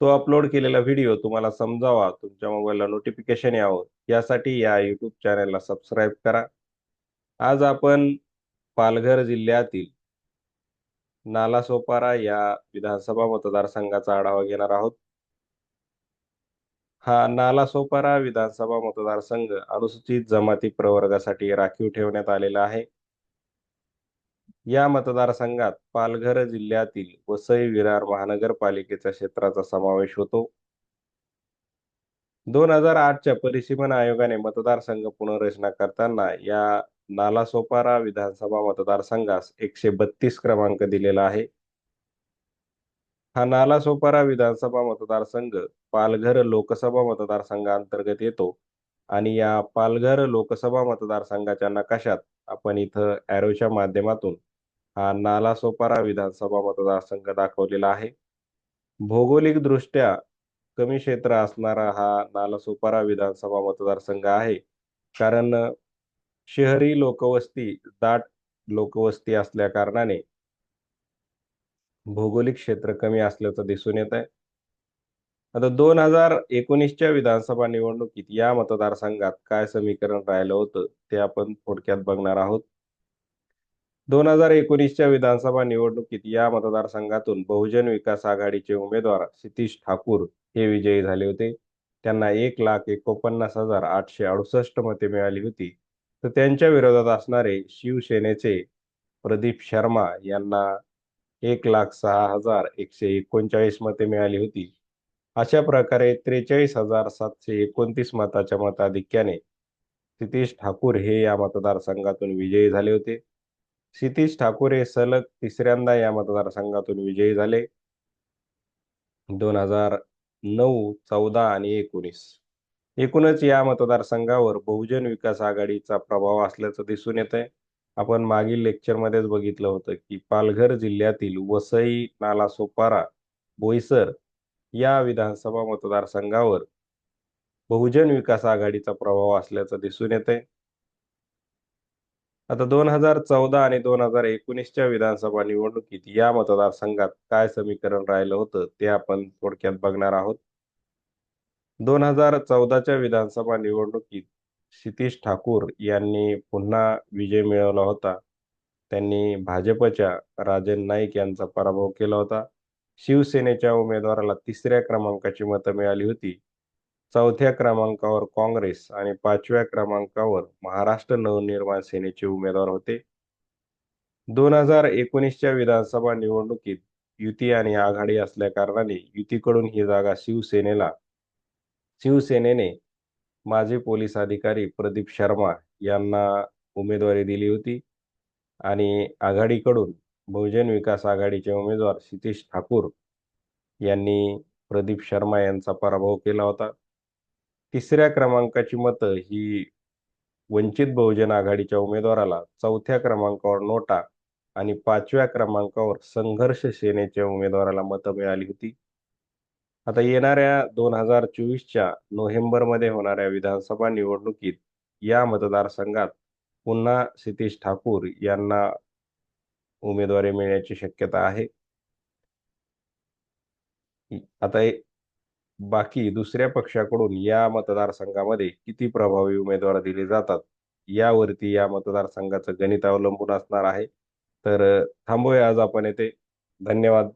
तो अपलोड केलेला व्हिडिओ तुम्हाला समजावा. तुमच्या मोबाईलला नोटिफिकेशन यावं. यासाठी या युट्यूब चॅनलला सबस्क्राईब करा. आज आपण पालघर जिल्ह्यातील नालासोपारा या विधानसभा मतदारसंघाचा आढावा घेणार आहोत. हा नालासोपारा विधानसभा मतदारसंघ अनुसूचित जमाती प्रवर्गासाठी राखीव ठेवण्यात आलेला आहे. या मतदारसंघात पालघर जिल्ह्यातील वसई विरार महानगरपालिकेच्या क्षेत्राचा समावेश होतो. दोन हजार आठच्या परिसीमन आयोगाने मतदारसंघ पुनर्रचना करताना या नालासोपारा विधानसभा मतदारसंघास एकशे बत्तीस क्रमांक दिलेला आहे. हा नालासोपारा विधानसभा मतदारसंघ पालघर लोकसभा मतदारसंघांतर्गत येतो आणि या पालघर लोकसभा मतदारसंघाच्या नकाशात आपण इथं ॲरोच्या माध्यमातून हा नालासोपारा विधानसभा मतदारसंघ दाखवलेला आहे. भौगोलिक दृष्ट्या कमी क्षेत्र असणारा हा नालासोपारा विधानसभा मतदारसंघ आहे. कारण शहरी लोकवस्ती दाट लोकवस्ती असल्या कारणाने भौगोलिक क्षेत्र कमी असल्याचं दिसून येत आहे आता दोन हजार एकोणीसच्या विधानसभा निवडणुकीत या मतदारसंघात काय समीकरण राहिलं होतं ते आपण थोडक्यात बघणार आहोत. दोन हजार एकोणीसच्या विधानसभा निवडणुकीत या मतदारसंघातून बहुजन विकास आघाडीचे उमेदवार सतीश ठाकूर हे विजयी झाले होते. त्यांना एक लाख एकोणपन्नास हजार आठशे अडुसष्ट मते मिळाली होती. तर त्यांच्या विरोधात असणारे शिवसेनेचे प्रदीप शर्मा यांना एक लाख सहा हजार एकशे एकोणचाळीस मते मिळाली होती. अशा प्रकारे त्रेचाळीस हजार सातशे एकोणतीस मताच्या मताधिक्याने सतीश ठाकूर हे या मतदारसंघातून विजयी झाले होते. क्षितिश ठाकूर हे सलग तिसऱ्यांदा या मतदारसंघातून विजयी झाले. दोन हजार नऊ चौदा आणि एकोणीस. एकूणच या मतदारसंघावर बहुजन विकास आघाडीचा प्रभाव असल्याचं दिसून येत आहे आपण मागील लेक्चरमध्येच बघितलं होतं की पालघर जिल्ह्यातील वसई नालासोपारा बोईसर या विधानसभा मतदारसंघावर बहुजन विकास आघाडीचा प्रभाव असल्याचं दिसून येत आहे आता दोन हजार चौदा आणि दोन हजार एकोणीसच्या विधानसभा निवडणुकीत या मतदारसंघात काय समीकरण राहिलं होतं ते आपण थोडक्यात बघणार आहोत. दोन हजार चौदाच्या विधानसभा निवडणुकीत क्षितिश ठाकूर यांनी पुन्हा विजय मिळवला होता. त्यांनी भाजपच्या राजन नाईक यांचा पराभव केला होता. शिवसेनेच्या उमेदवाराला तिसऱ्या क्रमांकाची मतं मिळाली होती. चौथ्या क्रमांकावर काँग्रेस आणि पाचव्या क्रमांकावर महाराष्ट्र नवनिर्माण सेनेचे उमेदवार होते. दोन हजार एकोणीसच्या विधानसभा निवडणुकीत युती आणि आघाडी असल्या कारणाने युतीकडून ही जागा शिवसेनेला शिवसेनेने माजी पोलीस अधिकारी प्रदीप शर्मा यांना उमेदवारी दिली होती आणि आघाडीकडून बहुजन विकास आघाडीचे उमेदवार क्षितिश ठाकूर यांनी प्रदीप शर्मा यांचा पराभव केला होता. तिसऱ्या क्रमांकाची मतं ही वंचित बहुजन आघाडीच्या उमेदवाराला चौथ्या क्रमांकावर नोटा आणि पाचव्या क्रमांकावर संघर्ष सेनेच्या उमेदवाराला मतं मिळाली होती. आता येणाऱ्या दोन हजार चोवीसच्या नोव्हेंबरमध्ये होणाऱ्या विधानसभा निवडणुकीत या मतदारसंघात पुन्हा सतीश ठाकूर यांना उमेदवारी मिळण्याची शक्यता आहे. आता बाकी दुसऱ्या पक्षाकडून या मतदारसंघामध्ये किती प्रभावी उमेदवार दिले जातात यावरती या मतदारसंघाचं गणित अवलंबून असणार आहे. तर थांबूया आज आपण येथे. धन्यवाद.